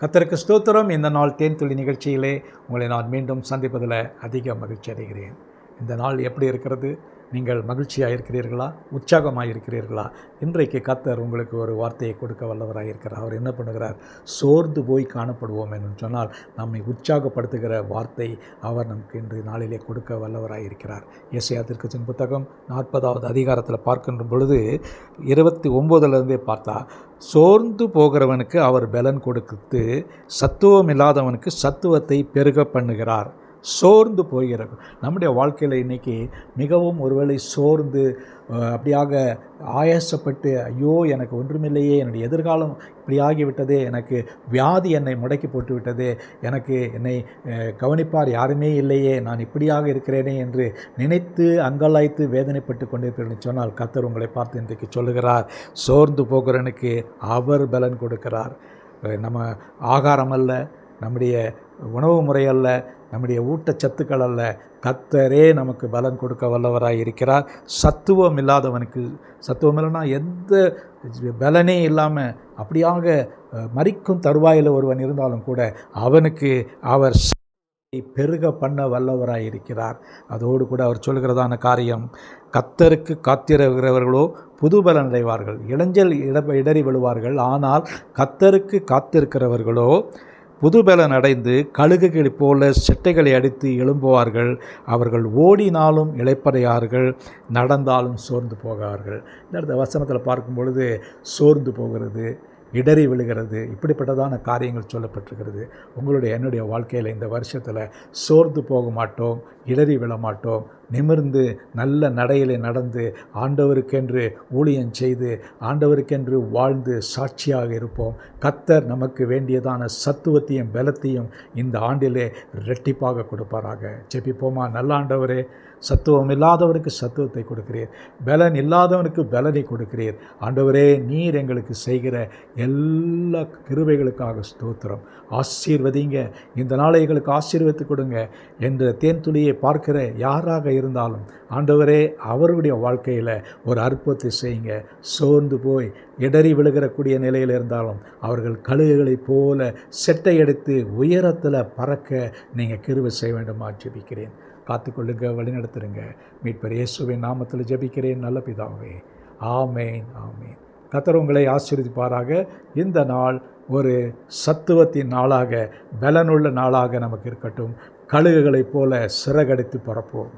கத்தருக்கு ஸ்தோத்திரம். இந்த நாள் தேன் துளி நிகழ்ச்சியிலே உங்களை நான் மீண்டும் சந்திப்பதில் அதிக மகிழ்ச்சி அடைகிறேன். இந்த நாள் எப்படி இருக்கிறது? நீங்கள் மகிழ்ச்சியாக இருக்கிறீர்களா உற்சாகமாக இருக்கிறீர்களா இன்றைக்கு கத்தர் உங்களுக்கு ஒரு வார்த்தையை கொடுக்க வல்லவராக இருக்கிறார் அவர் என்ன பண்ணுகிறார்? சோர்ந்து போய் காணப்படுவோம் என்று சொன்னால் நம்மை உற்சாகப்படுத்துகிற வார்த்தை அவர் நமக்கு இன்று நாளிலே கொடுக்க வல்லவராக இருக்கிறார் ஏசியா திருக்கச்சின் புத்தகம் நாற்பதாவது அதிகாரத்தில் பார்க்கின்ற பொழுது இருபத்தி ஒம்போதுலேருந்தே பார்த்தா சோர்ந்து போகிறவனுக்கு அவர் பலன் கொடுத்து சத்துவம் இல்லாதவனுக்கு சத்துவத்தை பெருக பண்ணுகிறார். சோர்ந்து போகிறது. நம்முடைய வாழ்க்கையில் இன்றைக்கி மிகவும் ஒருவேளை சோர்ந்து அப்படியாக ஆயாசப்பட்டு ஐயோ எனக்கு ஒன்றுமில்லையே என்னுடைய எதிர்காலம் இப்படி ஆகிவிட்டதே எனக்கு வியாதி என்னை முடக்கி போட்டுவிட்டதே எனக்கு என்னை கவனிப்பார் யாருமே இல்லையே நான் இப்படியாக இருக்கிறேனே என்று நினைத்து அங்கலாய்த்து வேதனைப்பட்டு கொண்டிருக்கிறேன் சொன்னால் கத்தர் உங்களை பார்த்து இன்றைக்கு சொல்லுகிறார் சோர்ந்து போகிறவனுக்கு அவர் பலன் கொடுக்கிறார். நம்ம ஆகாரம் அல்ல நம்முடைய உணவு முறை அல்ல நம்முடைய ஊட்டச்சத்துக்கள் அல்ல. கத்தரே நமக்கு பலன் கொடுக்க வல்லவராக இருக்கிறார். சத்துவம் இல்லாதவனுக்கு சத்துவம் இல்லைன்னா எந்த பலனே இல்லாமல் அப்படியாக மறிக்கும் தருவாயில் ஒருவன் இருந்தாலும் கூட அவனுக்கு அவர் சக்தியை பெருக பண்ண வல்லவராக இருக்கிறார். அதோடு கூட அவர் சொல்கிறதான காரியம் கத்தருக்கு காத்திருக்கிறவர்களோ புது பலன் அடைவார்கள். இளைஞல் இட இடறி விழுவார்கள். ஆனால் கத்தருக்கு காத்திருக்கிறவர்களோ புதுபலன் அடைந்து கழுகுகளைப் போல செட்டைகளை அடித்து எழும்புவார்கள். அவர்கள் ஓடினாலும் இளைப்படையார்கள் நடந்தாலும் சோர்ந்து போகார்கள். இந்த இடத்த வசனத்தில் பார்க்கும் பொழுது சோர்ந்து போகிறது இடறி விழுகிறது இப்படிப்பட்டதான காரியங்கள் சொல்லப்பட்டிருக்கிறது. உங்களுடைய என்னுடைய வாழ்க்கையில் இந்த வருஷத்தில் சோர்ந்து போக மாட்டோம் இடறி விழ மாட்டோம் நிமிர்ந்து நல்ல நடையிலே நடந்து ஆண்டவருக்கென்று ஊழியம் செய்து ஆண்டவருக்கென்று வாழ்ந்து சாட்சியாக இருப்போம். கத்தர் நமக்கு வேண்டியதான சத்துவத்தையும் பலத்தையும் இந்த ஆண்டிலே ரெட்டிப்பாக கொடுப்பாராக. ஜெபிப்போமா? நல்ல ஆண்டவரே சத்துவம் இல்லாதவருக்கு சத்துவத்தை கொடுக்கிறீர். பலன் இல்லாதவனுக்கு பலனை கொடுக்கிறீர். ஆண்டவரே நீர் எங்களுக்கு செய்கிற எல்லா கிருவைகளுக்காக ஸ்தோத்திரம். ஆசீர்வதிங்க. இந்த நாளை எங்களுக்கு ஆசீர்வதித்து கொடுங்க. என்ற தேன் துளியை பார்க்கிற யாராக இருந்தாலும் ஆண்டவரே அவருடைய வாழ்க்கையில் ஒரு அற்புதத்தை செய்யுங்க. சோர்ந்து போய் இடறி விழுகிறக்கூடிய நிலையில் இருந்தாலும் அவர்கள் கழுகுகளைப் போல செட்டை எடுத்து உயரத்தில் பறக்க நீங்கள் கிருவை செய்ய வேண்டுமா? ஜெபிக்கிறேன். காத்துக்கொள்ளுங்க வழிநடத்துருங்க மீட்பர் இயேசுவின் நாமத்தில் ஜெபிக்கிறேன் நல்ல பிதாவே. ஆமேன் ஆமேன். கத்தர் உங்களை ஆசீர்வதிப்பாராக. இந்த நாள் ஒரு சத்துவத்தின் நாளாக பலனுள்ள நாளாக நமக்கு இருக்கட்டும். கழுகுகளைப் போல சிறகடித்து பரப்போம்